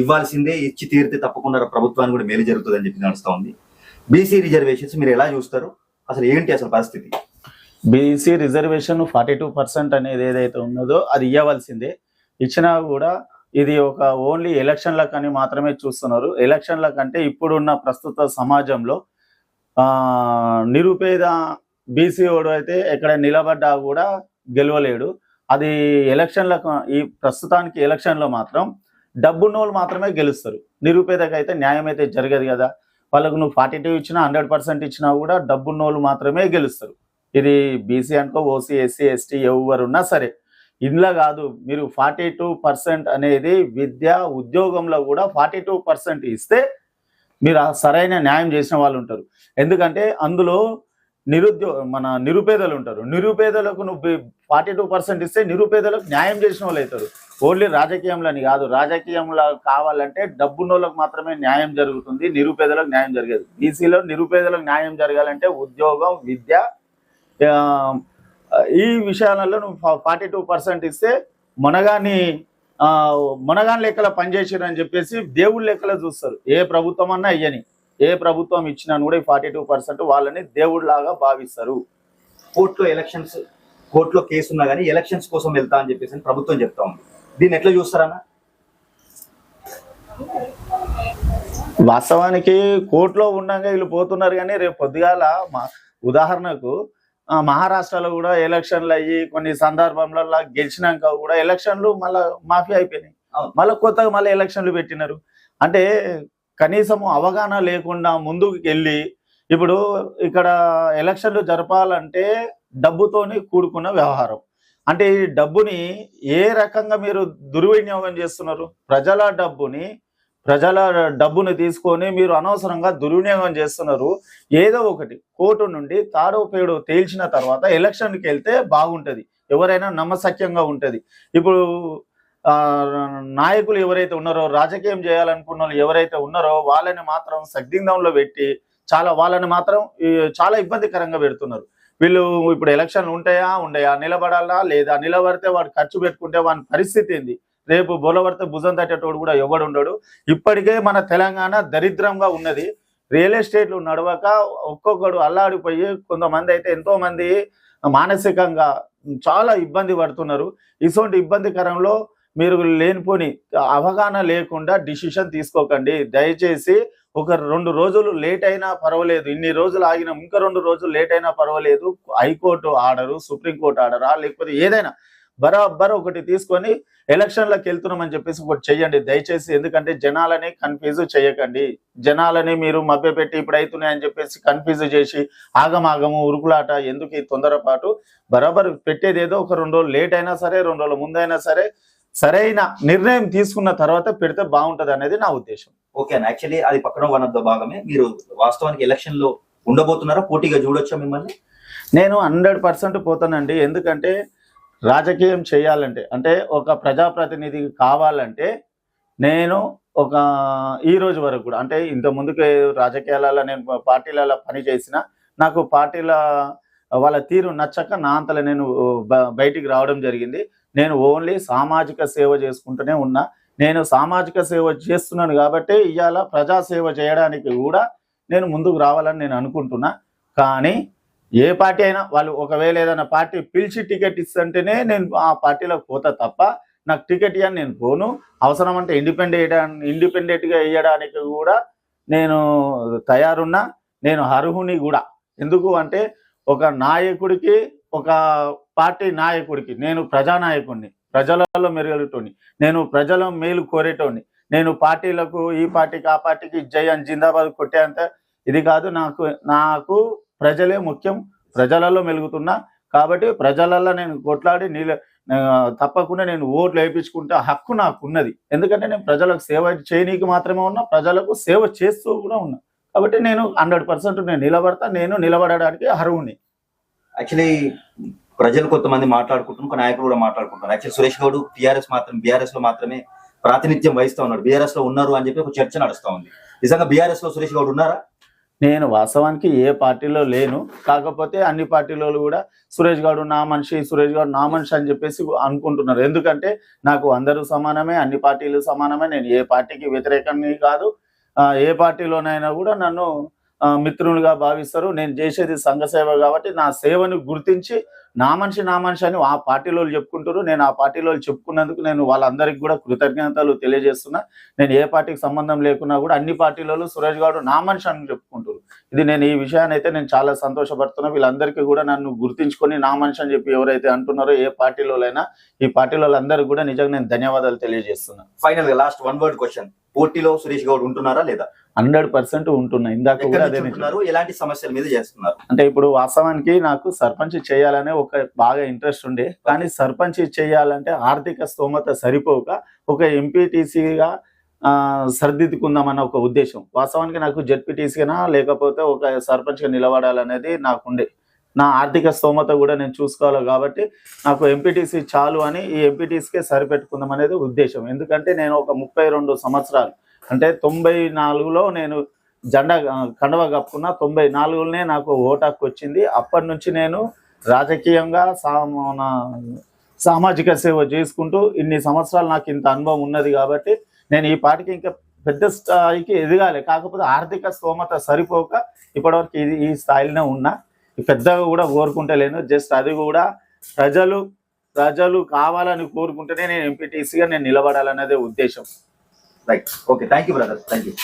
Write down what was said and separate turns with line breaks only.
ఇవ్వాల్సిందే ఇచ్చి తీరితే తప్పకుండా ప్రభుత్వానికి కూడా మేలు జరుగుతుందని చెప్పి నడుస్తూ ఉంది. బీసీ రిజర్వేషన్స్ మీరు ఎలా చూస్తారు? అసలు ఏంటి అసలు పరిస్థితి?
BC reservation forty two percent అనేది ఏదైతే ఉన్నదో అది ఇవ్వవలసిందే ఇచ్చినా కూడా ఇది ఒక ఓన్లీ ఎలక్షన్లకని మాత్రమే చూస్తున్నారు. ఎలక్షన్ల కంటే ఇప్పుడున్న ప్రస్తుత సమాజంలో నిరుపేద బీసీ వాడు అయితే ఎక్కడ నిలబడ్డా కూడా గెలవలేడు. అది ఎలక్షన్లకు ఈ ప్రస్తుతానికి ఎలక్షన్లో మాత్రం డబ్బున్నోళ్ళు మాత్రమే గెలుస్తారు. నిరుపేదకైతే న్యాయం అయితే జరగదు కదా. వాళ్ళకు నువ్వు ఫార్టీ టూ ఇచ్చినా హండ్రెడ్ పర్సెంట్ ఇచ్చినా కూడా డబ్బున్నోళ్ళు మాత్రమే గెలుస్తారు. ఇది బీసీ అనుకో ఓసీ ఎస్సీ ఎస్టీ ఎవరున్నా సరే. ఇందులో కాదు మీరు ఫార్టీ టూ పర్సెంట్ అనేది విద్య ఉద్యోగంలో కూడా ఫార్టీ టూ పర్సెంట్ ఇస్తే మీరు సరైన న్యాయం చేసిన వాళ్ళు ఉంటారు. ఎందుకంటే అందులో నిరుద్యో మన నిరుపేదలు ఉంటారు. నిరుపేదలకు నువ్వు ఫార్టీ టూ పర్సెంట్ ఇస్తే నిరుపేదలకు న్యాయం చేసిన వాళ్ళు అవుతారు. ఓన్లీ రాజకీయంలోని కాదు రాజకీయంలో కావాలంటే డబ్బున్నోళ్ళకు మాత్రమే న్యాయం జరుగుతుంది నిరుపేదలకు న్యాయం జరిగేది. బీసీలో నిరుపేదలకు న్యాయం జరగాలంటే ఉద్యోగం విద్య ఈ విషయాలలో నువ్వు ఫార్టీ టూ పర్సెంట్ ఇస్తే మునగాని మునగాని లెక్కల పనిచేసారని చెప్పేసి దేవుళ్ళ లెక్కల చూస్తారు. ఏ ప్రభుత్వం అన్నా ఇయ్యని. ఏ ప్రభుత్వం ఇచ్చినా కూడా ఈ ఫార్టీ టూ పర్సెంట్ వాళ్ళని దేవుడిలాగా భావిస్తారు.
కోర్టులో ఎలక్షన్స్ కోర్టులో కేసు ఉన్నా కానీ ఎలక్షన్స్ కోసం వెళ్తా అని చెప్పేసి ప్రభుత్వం చెప్తా ఉంది. దీన్ని ఎట్లా చూస్తారన్నా?
వాస్తవానికి కోర్టులో ఉండగా వీళ్ళు పోతున్నారు కానీ రేపు పొద్దుగాల మా- ఉదాహరణకు మహారాష్ట్రలో కూడా ఎలక్షన్లు అయ్యి కొన్ని సందర్భంలో గెలిచినాక కూడా ఎలక్షన్లు మళ్ళా మాఫీ అయిపోయినాయి. మళ్ళీ కొత్తగా మళ్ళీ ఎలక్షన్లు పెట్టినారు. అంటే కనీసం అవగాహన లేకుండా ముందుకు వెళ్ళి ఇప్పుడు ఇక్కడ ఎలక్షన్లు జరపాలంటే డబ్బుతోని కూడుకున్న వ్యవహారం. అంటే ఈ డబ్బుని ఏ రకంగా మీరు దుర్వినియోగం చేస్తున్నారు? ప్రజల డబ్బుని ప్రజల డబ్బును తీసుకొని మీరు అనవసరంగా దుర్వినియోగం చేస్తున్నారు. ఏదో ఒకటి కోర్టు నుండి తాడో పేడో తేల్చిన తర్వాత ఎలక్షన్కి వెళ్తే బాగుంటది. ఎవరైనా నమ్మసక్యంగా ఉంటుంది. ఇప్పుడు నాయకులు ఎవరైతే ఉన్నారో రాజకీయం చేయాలనుకున్న వాళ్ళు ఎవరైతే ఉన్నారో వాళ్ళని మాత్రం సగ్దిందంలో పెట్టి చాలా వాళ్ళని మాత్రం చాలా ఇబ్బందికరంగా పెడుతున్నారు. వీళ్ళు ఇప్పుడు ఎలక్షన్లు ఉంటాయా ఉండయా నిలబడాలా లేదా నిలబడితే వాడు ఖర్చు పెట్టుకుంటే వాని పరిస్థితి ఏంది? రేపు బొలబడితే భుజం తట్టేటోడు కూడా ఎవడు ఉండడు. ఇప్పటికే మన తెలంగాణ దరిద్రంగా ఉన్నది. రియల్ ఎస్టేట్లు నడవక ఒక్కొక్కడు అల్లాడిపోయి కొంతమంది అయితే ఎంతో మంది మానసికంగా చాలా ఇబ్బంది పడుతున్నారు. ఇటువంటి ఇబ్బందికరంలో మీరు లేనిపోని అవగాహన లేకుండా డిసిషన్ తీసుకోకండి. దయచేసి ఒక రెండు రోజులు లేట్ అయినా పర్వాలేదు. ఇన్ని రోజులు ఆగిన ఇంకా రెండు రోజులు లేట్ అయినా పర్వాలేదు. హైకోర్టు ఆర్డరు సుప్రీంకోర్టు ఆర్డరా లేకపోతే ఏదైనా బరాబర్ ఒకటి తీసుకొని ఎలక్షన్లకు వెళ్తున్నామని చెప్పేసి ఒకటి చెయ్యండి. దయచేసి ఎందుకంటే జనాలని కన్ఫ్యూజ్ చేయకండి. జనాలని మీరు మభ్యపెట్టి ఇప్పుడు అవుతున్నాయని చెప్పేసి కన్ఫ్యూజ్ చేసి ఆగమాగము ఉరుకులాట ఎందుకు ఈ తొందరపాటు? బరాబర్ పెట్టేది ఏదో ఒక రెండు రోజులు లేట్ అయినా సరే రెండు రోజుల ముందైనా సరే సరైన నిర్ణయం తీసుకున్న తర్వాత పెడితే బాగుంటది అనేది నా ఉద్దేశం.
ఓకే అన్న యాక్చువల్లీ అది పక్కన వన్ ఆఫ్ ద భాగమే. మీరు వాస్తవానికి ఎలక్షన్లో ఉండబోతున్నారా? పోటీగా చూడొచ్చా మిమ్మల్ని?
నేను హండ్రెడ్ పర్సెంట్ పోతానండి. ఎందుకంటే రాజకీయం చేయాలంటే అంటే ఒక ప్రజాప్రతినిధి కావాలంటే నేను ఒక ఈ రోజు వరకు కూడా అంటే ఇంత ముందుకే రాజకీయాలలో నేను పార్టీలలో పని చేసిన నాకు పార్టీల వాళ్ళ తీరు నచ్చక నా అంతలో నేను బయటికి రావడం జరిగింది. నేను ఓన్లీ సామాజిక సేవ చేసుకుంటూనే ఉన్నా. నేను సామాజిక సేవ చేస్తున్నాను కాబట్టి ఇవాళ ప్రజాసేవ చేయడానికి కూడా నేను ముందుకు రావాలని నేను అనుకుంటున్నా. కానీ ఏ పార్టీ అయినా వాళ్ళు ఒకవేళ ఏదైనా పార్టీ పిలిచి టికెట్ ఇస్తుంటేనే నేను ఆ పార్టీలో పోతా తప్ప నాకు టికెట్ ఇవ్వని నేను పోను. అవసరం అంటే ఇండిపెండెంట్ ఇండిపెండెంట్గా వేయడానికి కూడా నేను తయారున్నా. నేను అర్హుని కూడా. ఎందుకు అంటే ఒక నాయకుడికి ఒక పార్టీ నాయకుడికి నేను ప్రజానాయకుడిని ప్రజలలో మెరుగలుటోని నేను ప్రజల మేలు కోరేటోని నేను పార్టీలకు ఈ పార్టీకి ఆ పార్టీకి జై అని జిందాబాద్ కొట్టేంత ఇది కాదు. నాకు నాకు ప్రజలే ముఖ్యం. ప్రజలలో మెలుగుతున్నా కాబట్టి ప్రజలలో నేను కొట్లాడి నీళ్ళ తప్పకుండా నేను ఓట్లు వేయించుకుంటే హక్కు నాకు ఉన్నది ఎందుకంటే నేను ప్రజలకు సేవ చేయనీకి మాత్రమే ఉన్నా ప్రజలకు సేవ చేస్తూ కూడా ఉన్నా. కాబట్టి నేను హండ్రెడ్ పర్సెంట్ నేను నిలబడతా నేను నిలబడడానికి అర్హుని
యాక్చువల్లీ ప్రజలు కొంతమంది మాట్లాడుకుంటున్నారు ఒక నాయకులు కూడా మాట్లాడుకుంటున్నారు. యాక్చువల్లీ సురేష్ గౌడ్ టీఆర్ఎస్ మాత్రం బీఆర్ఎస్లో మాత్రమే ప్రాతినిధ్యం వహిస్తా ఉన్నాడు. బీఆర్ఎస్లో ఉన్నారు అని చెప్పి ఒక చర్చ నడుస్తా ఉంది. నిజంగా బీఆర్ఎస్లో సురేష్ గౌడ్ ఉన్నారా?
నేను వాస్తవానికి ఏ పార్టీలో లేను. కాకపోతే అన్ని పార్టీలో కూడా సురేష్ గౌడ్ నా మనిషి సురేష్ గౌడ్ నా మనిషి అని చెప్పేసి అనుకుంటున్నారు. ఎందుకంటే నాకు అందరూ సమానమే అన్ని పార్టీలు సమానమే. నేను ఏ పార్టీకి వ్యతిరేకమే కాదు. ఏ పార్టీలోనైనా కూడా నన్ను మిత్రులుగా భావిస్తారు. నేను చేసేది సంఘ సేవ కాబట్టి నా సేవను గుర్తించి నా మనిషి నా మనిషి అని ఆ పార్టీలో చెప్పుకుంటారు నేను ఆ పార్టీలో చెప్పుకున్నందుకు నేను వాళ్ళందరికీ కూడా కృతజ్ఞతలు తెలియజేస్తున్నా. నేను ఏ పార్టీకి సంబంధం లేకున్నా కూడా అన్ని పార్టీలలో సురేష్ గౌడ్ నా మనిషి అని చెప్పుకుంటారు ఇది నేను ఈ విషయాన్ని అయితే నేను చాలా సంతోషపడుతున్నా. వీళ్ళందరికీ కూడా నన్ను గుర్తించుకొని నా మనిషి అని చెప్పి ఎవరైతే అంటున్నారో ఏ పార్టీలోనైనా ఈ పార్టీలో అందరికీ కూడా నిజంగా నేను ధన్యవాదాలు తెలియజేస్తున్నా.
ఫైనల్గా లాస్ట్ వన్ వర్డ్ క్వశ్చన్ పోటీలో సురేష్ గౌడ్ ఉంటున్నారా లేదా?
హండ్రెడ్ పర్సెంట్ ఉంటున్నా ఇందాక కూడా అదే
ఎలాంటి సమస్యల మీద చేస్తున్నారు?
అంటే ఇప్పుడు వాస్తవానికి నాకు సర్పంచ్ చేయాలనే ఒక బాగా ఇంట్రెస్ట్ ఉండే. కానీ సర్పంచ్ చేయాలంటే ఆర్థిక స్తోమత సరిపోక ఒక ఎంపీటీసీగా సరిదిద్దుకుందామన్న ఒక ఉద్దేశం. వాస్తవానికి నాకు జెడ్పీటీసీగా లేకపోతే ఒక సర్పంచ్గా నిలబడాలనేది నాకుండే. నా ఆర్థిక స్తోమత కూడా నేను చూసుకోవాలి కాబట్టి నాకు ఎంపీటీసీ చాలు అని ఈ ఎంపీటీసీకే సరిపెట్టుకుందాం అనేది ఉద్దేశం. ఎందుకంటే నేను ఒక ముప్పై రెండు సంవత్సరాలు అంటే తొంభై నాలుగులో నేను జెండా కండవ కప్పుకున్న తొంభై నాలుగులోనే నాకు ఓటు హక్కు వచ్చింది. అప్పటి నుంచి నేను రాజకీయంగా సా- సామాజిక సేవ చేసుకుంటూ ఇన్ని సంవత్సరాలు నాకు ఇంత అనుభవం ఉన్నది కాబట్టి నేను ఈ పార్టీకి ఇంకా పెద్ద స్థాయికి ఎదగాలి. కాకపోతే ఆర్థిక స్తోమత సరిపోక ఇప్పటివరకు ఇది ఈ స్థాయిలోనే ఉన్నా. పెద్దగా కూడా కోరుకుంటలేను. జస్ట్ అది కూడా ప్రజలు ప్రజలు కావాలని కోరుకుంటేనే నేను ఎంపీటీసీగా నేను నిలబడాలనేదే ఉద్దేశం.
Right okay thank you brother thank you